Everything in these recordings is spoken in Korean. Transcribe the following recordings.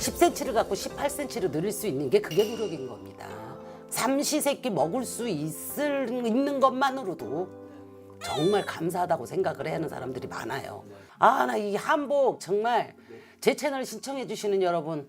10cm를 갖고 18cm로 늘릴 수 있는 게 그게 노력인 겁니다. 삼시세끼 먹을 수 있을, 있는 것만으로도 정말 감사하다고 생각을 하는 사람들이 많아요. 아, 나 이 한복 정말 제 채널 신청해 주시는 여러분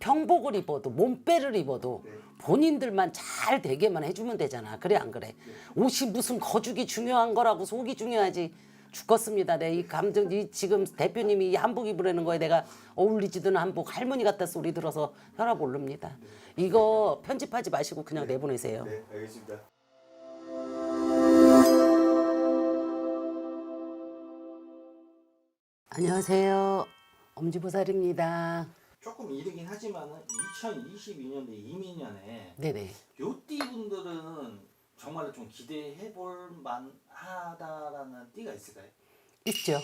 평복을 입어도 몸빼를 입어도 본인들만 잘 되게만 해주면 되잖아. 그래 안 그래? 옷이 무슨 거죽이 중요한 거라고 속이 중요하지. 죽겠습니다. 내 이 감정, 이 지금 대표님이 이 한복 입으라는 거에 내가 어울리지도 한복 할머니 같다 소리 들어서 혈압 오릅니다. 이거 편집하지 마시고 그냥 내보내세요. 네, 알겠습니다. 안녕하세요. 엄지보살입니다. 조금 이르긴 하지만은 2022년도 이민년에 네네. 요띠 분들은 정말로 좀 기대해 볼 만하다라는 띠가 있을까요? 있죠.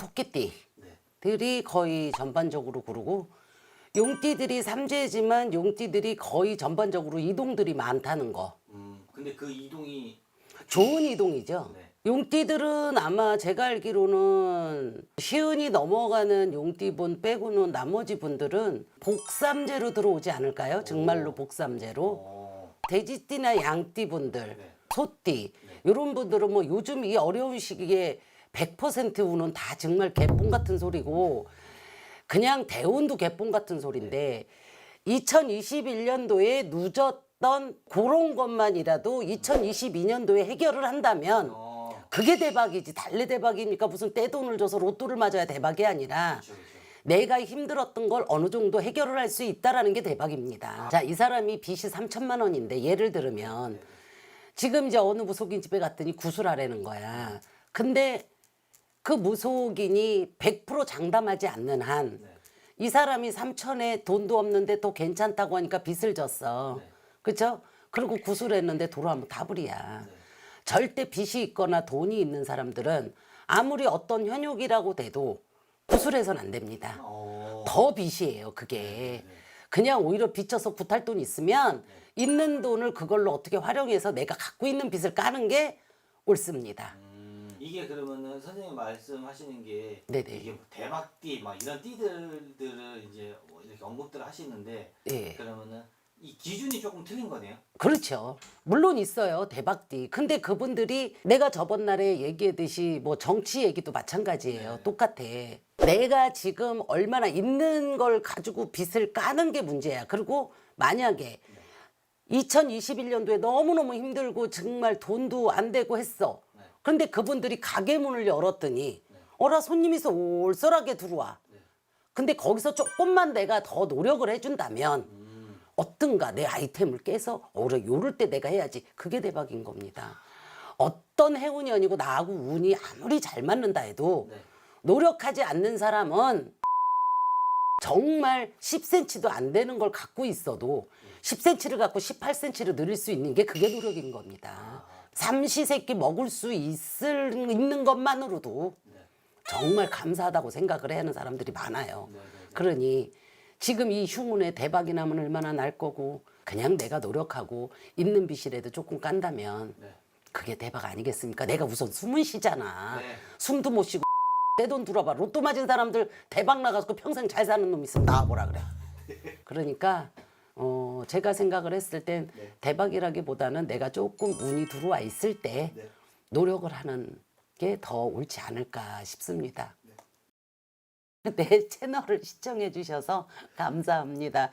토끼띠. 네. 들이 거의 전반적으로 그러고 용띠들이 삼재지만 용띠들이 거의 전반적으로 이동들이 많다는 거. 음, 근데 그 이동이 좋은 이동이죠. 네. 용띠들은 아마 제가 알기로는 시은이 넘어가는 용띠분 빼고는 나머지 분들은 복삼재로 들어오지 않을까요? 정말로 복삼재로. 어, 돼지띠나 양띠 분들, 네. 소띠 이런 분들은 뭐 요즘 이 어려운 시기에 100% 우는 다 정말 개뽕 같은 소리고 그냥 대운도 개뽕 같은 소리인데 2021년도에 늦었던 그런 것만이라도 2022년도에 해결을 한다면 어, 그게 대박이지 달래 대박입니까 무슨 떼돈을 줘서 로또를 맞아야 대박이 아니라 그렇죠, 그렇죠. 내가 힘들었던 걸 어느 정도 해결을 할 수 있다라는 게 대박입니다. 자, 이 사람이 빚이 3천만 원인데 예를 들으면 지금 이제 어느 무속인 집에 갔더니 구술하라는 거야. 근데 그 무속인이 100% 장담하지 않는 한 이 사람이 3천에 돈도 없는데 또 괜찮다고 하니까 빚을 졌어. 그쵸? 그리고 구술했는데 돌아오면 다불이야. 절대 빚이 있거나 돈이 있는 사람들은 아무리 어떤 현욕이라고 돼도 구술해서는 안 됩니다. 어, 더 빚이에요, 그게. 그냥 오히려 빚져서 구탈 돈 있으면 있는 돈을 그걸로 어떻게 활용해서 내가 갖고 있는 빚을 까는 게 옳습니다. 음, 이게 그러면은 선생님 말씀하시는 게 네네. 이게 뭐 대박띠 막 이런 띠들들을 이제 뭐 이렇게 언급들 하시는데 예. 그러면은 이 기준이 조금 틀린 거네요. 그렇죠. 물론 있어요, 대박띠. 근데 그분들이 내가 저번 날에 얘기했듯이 뭐 정치 얘기도 마찬가지예요. 똑같아. 내가 지금 얼마나 있는 걸 가지고 빚을 까는 게 문제야. 그리고 만약에 2021년도에 너무너무 힘들고 정말 돈도 안 되고 했어. 근데 그분들이 가게 문을 열었더니 어라 손님이 쏠쏠하게 들어와. 근데 거기서 조금만 내가 더 노력을 해준다면 어떤가 내 아이템을 깨서 어라 요럴 때 내가 해야지 그게 대박인 겁니다. 어떤 행운이 아니고 나하고 운이 아무리 잘 맞는다 해도 네. 노력하지 않는 사람은 정말 10cm도 안 되는 걸 갖고 있어도 10cm를 갖고 18cm로 늘릴 수 있는 게 그게 노력인 겁니다. 삼시세끼 먹을 수 있을 있는 것만으로도 정말 감사하다고 생각을 하는 사람들이 많아요. 그러니 지금 이 흉운에 대박이 나면 얼마나 날 거고 그냥 내가 노력하고 있는 빚이라도 조금 깐다면 네. 그게 대박 아니겠습니까? 내가 우선 숨은 쉬잖아. 네. 숨도 못 쉬고 내 돈 들어봐. 로또 맞은 사람들 대박 나가서 평생 잘 사는 놈 있으면 나와보라 그래. 그러니까 어 제가 생각을 했을 땐 네. 대박이라기보다는 내가 조금 운이 들어와 있을 때 네. 노력을 하는 게 더 옳지 않을까 싶습니다. 네. 내 채널을 시청해 주셔서 감사합니다.